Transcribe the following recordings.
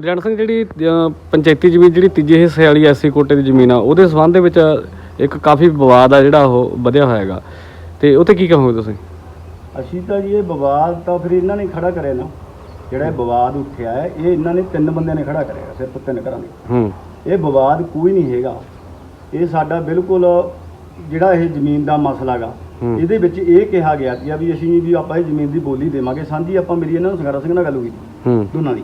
ਗੁਰਜੰਟ ਸਿੰਘ ਜਿਹੜੀ ਪੰਚਾਇਤੀ ਜ਼ਮੀਨ ਜਿਹੜੀ ਤੀਜੇ ਹਿੱਸੇ ਵਾਲੀ ਐਸਸੀ ਕੋਟੇ ਦੀ ਜ਼ਮੀਨ ਆ ਉਹਦੇ ਸੰਬੰਧ ਦੇ ਵਿੱਚ ਇੱਕ ਕਾਫੀ ਵਿਵਾਦ ਆ ਜਿਹੜਾ ਉਹ ਵਧਿਆ ਹੋਇਆ ਹੈਗਾ। ਤੇ ਉੱਤੇ ਕੀ ਕਹੋਗੇ ਤੁਸੀਂ? ਅਸੀਂ ਤਾਂ ਜੀ ਇਹ ਵਿਵਾਦ ਤਾਂ ਫਿਰ ਇਹਨਾਂ ਨੇ ਖੜਾ ਕਰਿਆ ਨਾ। ਜਿਹੜਾ ਇਹ ਵਿਵਾਦ ਉੱਠਿਆ ਹੈ ਇਹ ਇਹਨਾਂ ਨੇ ਤਿੰਨ ਬੰਦਿਆਂ ਨੇ ਖੜਾ ਕਰਿਆ ਸਿਰਫ ਤਿੰਨ ਘਰਾਂ ਨੇ। ਹੂੰ। ਇਹ ਵਿਵਾਦ ਕੋਈ ਨਹੀਂ ਹੈਗਾ। ਇਹ ਸਾਡਾ ਬਿਲਕੁਲ ਜਿਹੜਾ ਇਹ ਜ਼ਮੀਨ ਦਾ ਮਸਲਾ ਗਾ ਹੂੰ। ਇਹਦੇ ਵਿੱਚ ਇਹ ਕਿਹਾ ਗਿਆ ਸੀ ਵੀ ਅਸੀਂ ਵੀ ਆਪਾਂ ਇਹ ਜ਼ਮੀਨ ਦੀ ਬੋਲੀ ਦੇਵਾਂਗੇ। ਸਾਂਝੀ ਆਪਾਂ ਮੇਰੀ ਇਹਨਾਂ ਨੂੰ ਸੰਗਰਾ ਸਿੰਘ ਨਾਲ ਗੱਲ ਹੋਈ। ਸੀ, ਹੂੰ। ਦੋਨਾਂ ਦੀ।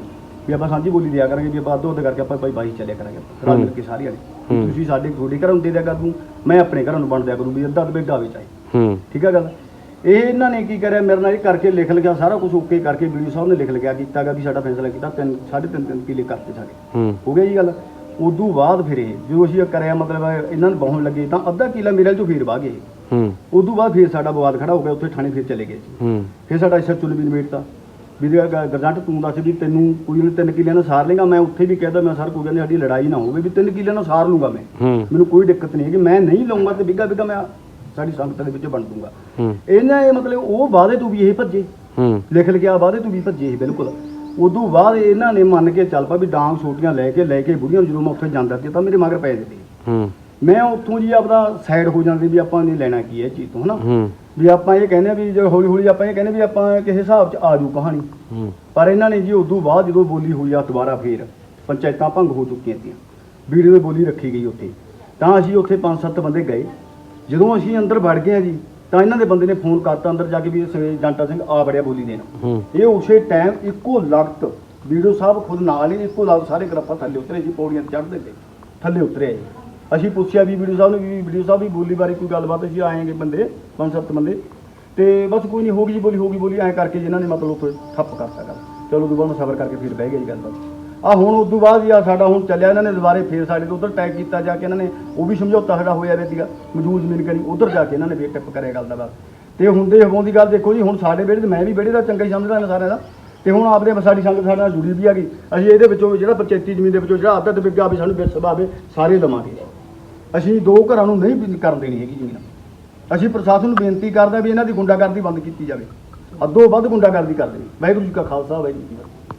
ਵੀ ਆਪਾਂ ਸਾਂਝੀ ਬੋਲੀ ਦਿਆ ਕਰਾਂਗੇ ਵੀ ਆਪਾਂ ਅੱਧੋ ਅੱਧ ਕਰਕੇ ਆਪਾਂ ਭਾਈ ਬਾਈ ਚੱਲਿਆ ਕਰਾਂਗੇ ਰਲ ਮਿਲ ਕੇ ਹੂੰ। ਤੁਸੀਂ ਸਾਡੇ ਤੁਹਾਡੇ ਘਰਾਂ ਦੇ ਦਿਆ ਕਰ ਮੈਂ ਆਪਣੇ ਘਰਾਂ ਨੂੰ ਵੰਡ ਦਿਆ ਕਰੂੰ ਵੀ ਅੱਧਾ ਅੱਧ ਬੇਗਾ ਵਿੱਚ ਆਈ ਹੂੰ। ਠੀਕ ਆ ਗੱਲ? ਇਹ ਇਹਨਾਂ ਨੇ ਕੀ ਕਰਿਆ ਮੇਰੇ ਨਾਲ ਇਹ ਕਰਕੇ ਲਿਖ ਲਿਆ ਸਾਰਾ ਕੁਝ ਓਕੇ ਕਰਕੇ ਵੀਡੀਓ ਸਾਹਿਬ ਨੇ ਲਿਖ ਲਿਆ ਕੀਤਾਗਾ ਵੀ ਸਾਡਾ ਫੈਸਲਾ ਕੀਤਾ ਤਿੰਨ ਸਾਢੇ ਤਿੰਨ ਤਿੰਨ ਕਿੱਲੇ ਕਰਤੇ ਸਾਡੇ। ਹੂੰ। ਗਿਆ ਜੀ ਗੱਲ? ਉਦੋਂ ਬਾਅਦ ਫਿਰ ਇਹ ਜਦੋਂ ਅਸੀਂ ਇਹ ਕਰਿਆ ਮਤਲਬ ਇਹਨਾਂ ਨੂੰ ਬਹੁਣ ਲੱਗੇ ਤਾਂ ਅੱਧਾ ਕਿੱਲਾ ਮੇਰੇ ਚੋਂ ਫੇਰ ਵਾਹ ਗਏ। ਹੂੰ। ਉਦੋਂ ਬਾਅਦ ਫਿਰ ਸਾਡਾ ਵਿਵਾਦ ਖੜਾ ਹੋ ਗਿਆ ਉੱਥੇ ਥਾਣੇ ਫਿਰ ਚਲੇ ਗਏ। ਫਿਰ ਸਾਡਾ ਇਸਰ ਵੀ ਨਿਬੇੜਤਾ ਵੀ ਜੇ ਗ- ਗਰਜੰਟ ਤੂੰ ਦੱਸ ਵੀ ਤੈਨੂੰ ਕੋਈ ਨੇ ਤਿੰਨ ਕਿੱਲਿਆਂ ਨਾਲ ਸਾਰ ਲੇਗਾ ਮੈਂ ਉੱਥੇ ਵੀ ਕਹਿਦਾ ਮੈਂ ਸਰ ਕੋਈ ਕਹਿੰਦੇ ਸਾਡੀ ਲੜਾਈ ਨਾ ਹੋਵੇ ਵੀ ਤਿੰਨ ਕਿੱਲਿਆਂ ਨਾਲ ਸਾਰ ਲੂੰਗਾ ਮੈਂ। ਹੂੰ। ਮੈਨੂੰ ਕੋਈ ਦਿੱਕਤ ਨਹੀਂ ਹੈ ਕਿ ਮੈਂ ਨਹੀਂ ਲਊਂਗਾ ਤੇ ਬਿੱਗਾ ਬਿੱਗਾ ਮੈਂ ਸਾਡੀ ਸੰਗਤ ਦੇ ਵਿੱਚ ਵੰਡ ਦੂੰਗਾ ਹੂੰ। ਇਹਨਾਂ ਇਹ ਮਤਲਬ ਉਹ ਵਾਅਦੇ ਤੋਂ ਵੀ ਇਹ ਭੱਜੇ। ਹੂੰ। ਲਿਖ ਲਿਖਿਆ ਵਾਅਦੇ ਤੋਂ ਵੀ ਭੱਜੇ ਸੀ ਬਿਲਕੁਲ। ਉਦੋਂ ਬਾਅਦ ਇਹਨਾਂ ਨੇ ਮੰਨ ਕੇ ਚੱਲ ਪਾ ਵੀ ਡਾਂਗ ਛੋਟੀਆਂ ਲੈ ਕੇ ਲੈ ਕੇ ਬੁੜੀਆਂ ਨੂੰ ਜਦੋਂ ਮੈਂ ਉੱਥੇ ਜਾਂਦਾ ਸੀ ਤਾਂ ਮੇਰੇ ਮਗਰ ਪੈ ਜਾਂਦੇ ਹੂੰ। ਮੈਂ ਉੱਥੋਂ ਜੀ ਆਪਦਾ ਸਾਈਡ ਹੋ ਜਾਂਦੀ ਵੀ ਆਪਾਂ ਨਹੀਂ ਲੈਣਾ ਕੀ ਹੈ ਇਹ ਚੀਜ਼ ਤੋਂ ਹਨਾ? ਹੂੰ। ਵੀ ਆਪਾਂ ਇਹ ਕਹਿੰਦੇ ਆ ਵੀ ਜੇ ਹੌਲੀ ਹੌਲੀ ਆਪਾਂ ਇਹ ਕਹਿੰਦੇ ਵੀ ਆਪਾਂ ਕਿਸੇ ਹਿਸਾਬ 'ਚ ਆ ਜੂ ਕਹਾਣੀ। ਹੂੰ। ਪਰ ਇਹਨਾਂ ਨੇ ਜੀ ਉਦੋਂ ਬਾਅਦ ਜਦੋਂ ਬੋਲੀ ਹੋਈ ਆ ਦੁਬਾਰਾ ਫੇਰ ਪੰਚਾਇਤਾਂ ਭੰਗ ਹੋ ਚੁੱਕੀਆਂ ਤੀਆਂ। ਵੀਡੀਓ ਦੀ ਬੋਲੀ ਰੱਖੀ ਗਈ ਉੱਥੇ। ਤਾਂ ਅਸੀਂ ਉੱਥੇ ਪੰਜ ਸੱਤ ਬੰਦੇ ਗਏ। ਜਦੋਂ ਅਸੀਂ ਅੰਦਰ ਵੜ ਗਏ ਆ ਜੀ ਤਾਂ ਇਹਨਾਂ ਦੇ ਬੰਦੇ ਨੇ ਫੋਨ ਕਰਤਾ ਅੰਦਰ ਜਾ ਕੇ ਵੀ ਸਵੇਰੇ ਜੰਟਾ ਸਿੰਘ ਆ ਬੜਿਆ ਬੋਲੀ ਦੇਣ। ਇਹ ਉਸੇ ਟਾਈਮ ਇੱਕੋ ਲਗਤ ਵੀਡੀਓ ਸਾਹਿਬ ਖੁਦ ਨਾਲ ਹੀ ਇੱਕੋ ਲਗਤ ਸਾਰੇ ਗਰਫਾ ਥੱਲੇ ਉਤਰੇ ਜੀ ਪੌੜੀਆਂ ਤੇ ਚੜ੍ਹਦੇ ਗਏ ਥੱਲੇ ਉਤਰੇ ਜੀ। ਅਸੀਂ ਪੁੱਛਿਆ ਵੀ ਵੀਡੀਓ ਸਾਹਿਬ ਨੂੰ ਵੀ ਵੀਡੀਓ ਸਾਹਿਬ ਵੀ ਬੋਲੀ ਬਾਰੇ ਕੋਈ ਗੱਲਬਾਤ ਅਸੀਂ ਆਏਗੇ ਬੰਦੇ, ਪੰਜ ਸੱਤ ਬੰਦੇ। ਤੇ ਬਸ ਕੋਈ ਨਹੀਂ ਹੋ ਗਈ ਜੀ ਬੋਲੀ, ਹੋ ਗਈ ਬੋਲੀ, ਐਂ ਕਰਕੇ ਜੀ ਨੇ ਮਤਲਬ ਉੱਥੇ ਠੱਪ ਕਰਤਾ ਗੱਲ। ਚਲੋ ਦੁਬਾਰਾ ਸਬਰ ਕਰਕੇ ਫਿਰ ਬਹਿ ਗਿਆ ਜੀ ਗੱਲਬਾਤ। ਆ ਹੁਣ ਉਸ ਤੋਂ ਬਾਅਦ ਜੀ ਆ ਸਾਡਾ ਹੁਣ ਚੱਲਿਆ, ਇਹਨਾਂ ਨੇ ਦੁਬਾਰੇ ਫੇਰ ਸਾਡੇ ਤੋਂ ਉਧਰ ਟੈਗ ਕੀਤਾ ਜਾ ਕੇ ਇਹਨਾਂ ਨੇ, ਉਹ ਵੀ ਸਮਝੌਤਾ ਸਾਡਾ ਹੋਇਆ ਵੇ ਸੀਗਾ, ਮੌਜੂਦ ਜ਼ਮੀਨ ਕਰੀ, ਉਧਰ ਜਾ ਕੇ ਇਹਨਾਂ ਨੇ ਫੇਰ ਟਿੱਪ ਕਰਿਆ ਗੱਲ ਦਾ ਬਸ। ਤੇ ਹੁੰਦੇ ਹਵਾਂ ਦੀ ਗੱਲ ਦੇਖੋ ਜੀ, ਹੁਣ ਸਾਡੇ ਵਿਹੜੇ ਤੇ ਮੈਂ ਵੀ ਵਿਹੜੇ ਦਾ ਚੰਗਾ ਹੀ ਸਮਝਦਾ ਇਹਨਾਂ ਸਾਰਿਆਂ ਦਾ। ਤੇ ਹੁਣ ਆਪਦੇ ਸਾਡੀ ਸੰਗਤ ਸਾਡੇ ਨਾਲ ਜੁੜੀ ਵੀ ਆ ਗਈ। ਅਸੀਂ ਇਹਦੇ ਵਿੱਚੋਂ ਜਿਹੜਾ ਪੰਚਾਇਤੀ ਜ਼ਮੀਨ ਦੇ ਵਿੱਚੋਂ ਜਿਹੜਾ ਆਪਦਾ ਤੇ ਵੀ ਸਾਨੂੰ ਵਿੱਚ ਆਵੇ ਸਾਰੇ ਲਵਾਂਗੇ ਅਸੀਂ ਦੋ ਘਰਾਂ ਨੂੰ ਨਹੀਂ ਕਰਨ ਦੇਣੀ ਹੈਗੀ ਜ਼ਮੀਨ। ਅਸੀਂ ਪ੍ਰਸ਼ਾਸਨ ਨੂੰ ਬੇਨਤੀ ਕਰਦੇ ਵੀ ਇਹਨਾਂ ਦੀ ਗੁੰਡਾਗਰਦੀ ਬੰਦ ਕੀਤੀ ਜਾਵੇ। ਅੱਧੋ ਵੱਧ ਗੁੰਡਾਗਰਦੀ ਕਰ ਦੇਣੀ ਵਾਹਿਗੁਰੂ ਜੀ ਕਾ ਖਾਲਸਾ ਵਾਹਿਗੁਰੂ ਜੀ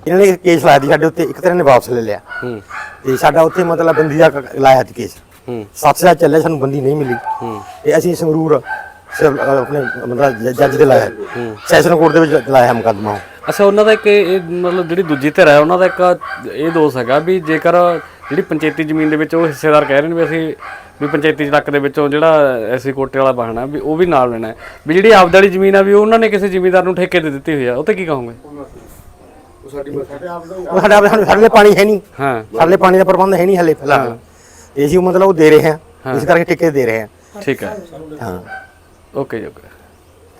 ਇਹਨਾਂ ਨੇ ਕੇਸ ਲਾਇਆ ਸੀ ਸਾਡੇ ਉੱਤੇ ਇੱਕ ਤਰ੍ਹਾਂ ਨੇ ਵਾਪਸ ਲੈ ਲਿਆ। ਹੂੰ। ਤੇ ਸਾਡਾ ਉੱਥੇ ਮਤਲਬ ਬੰਦੀ ਦਾ ਲਾਇਆ ਸੀ ਕੇਸ। ਹੂੰ। ਸੱਤ ਸਾਲ ਚੱਲਿਆ ਸਾਨੂੰ ਬੰਦੀ ਨਹੀਂ ਮਿਲੀ। ਹੂੰ। ਤੇ ਅਸੀਂ ਸੰਗਰੂਰ ਆਪਣੇ ਮਤਲਬ ਜੱਜ ਦੇ ਲਾਇਆ। ਸੈਸ਼ਨ ਕੋਰਟ ਦੇ ਵਿੱਚ ਲਾਇਆ ਮੁਕੱਦਮਾ। ਅੱਛਾ ਉਹਨਾਂ ਦਾ ਇੱਕ ਇਹ ਮਤਲਬ ਜਿਹੜੀ ਦੂਜੀ ਧਿਰ ਹੈ ਉਹਨਾਂ ਦਾ ਇੱਕ ਇਹ ਦੋਸ਼ ਹੈਗਾ ਵੀ ਜੇਕਰ ਜਿਹੜੀ ਪੰਚਾਇਤੀ ਜ਼ਮੀਨ ਦੇ ਵਿੱਚ ਉਹ ਹਿੱਸੇਦਾਰ ਕਹਿ ਰਹੇ ਨੇ ਵੀ ਅਸੀਂ ਵੀ ਪੰਚਾਇਤੀ ਚੱਕ ਦੇ ਵਿੱਚੋਂ ਜਿਹੜਾ ਐਸੀ ਕੋਟੇ ਵਾਲਾ ਬਹਾਨਾ ਵੀ ਉਹ ਵੀ ਨਾਲ ਲੈਣਾ ਹੈ। ਵੀ ਜਿਹੜੀ ਆਪਦੀ ਵਾਲੀ ਜ਼ਮੀਨ ਆ ਵੀ ਉਹਨਾਂ ਨੇ ਕਿਸੇ ਜ਼ਿਮੀਂਦਾਰ ਨੂੰ ਠੇਕੇ ਤੇ ਦਿੱਤੀ ਹੋਈ ਆ ਉਹ ਤੇ ਕੀ ਕਹੋਗੇ? ਉਹ ਸਾਡਾ ਸਾਡੇ ਸਾਡੇ ਲਈ ਪਾਣੀ ਹੈ ਨਹੀਂ। ਹਾਂ। ਸਾਡੇ ਲਈ ਪਾਣੀ ਦਾ ਪ੍ਰਬੰਧ ਹੈ ਨਹੀਂ ਹਲੇ ਫਿਲਹਾਲ। ਤੇ ਅਸੀਂ ਮਤਲਬ ਉਹ ਦੇ ਰਹੇ ਹਾਂ। ਇਸ ਕਰਕੇ ਠੇਕੇ ਦੇ ਰਹੇ ਹਾਂ ਠੀਕ ਹੈ। ਹਾਂ। ਓਕੇ ਜੀ ਓਕੇ।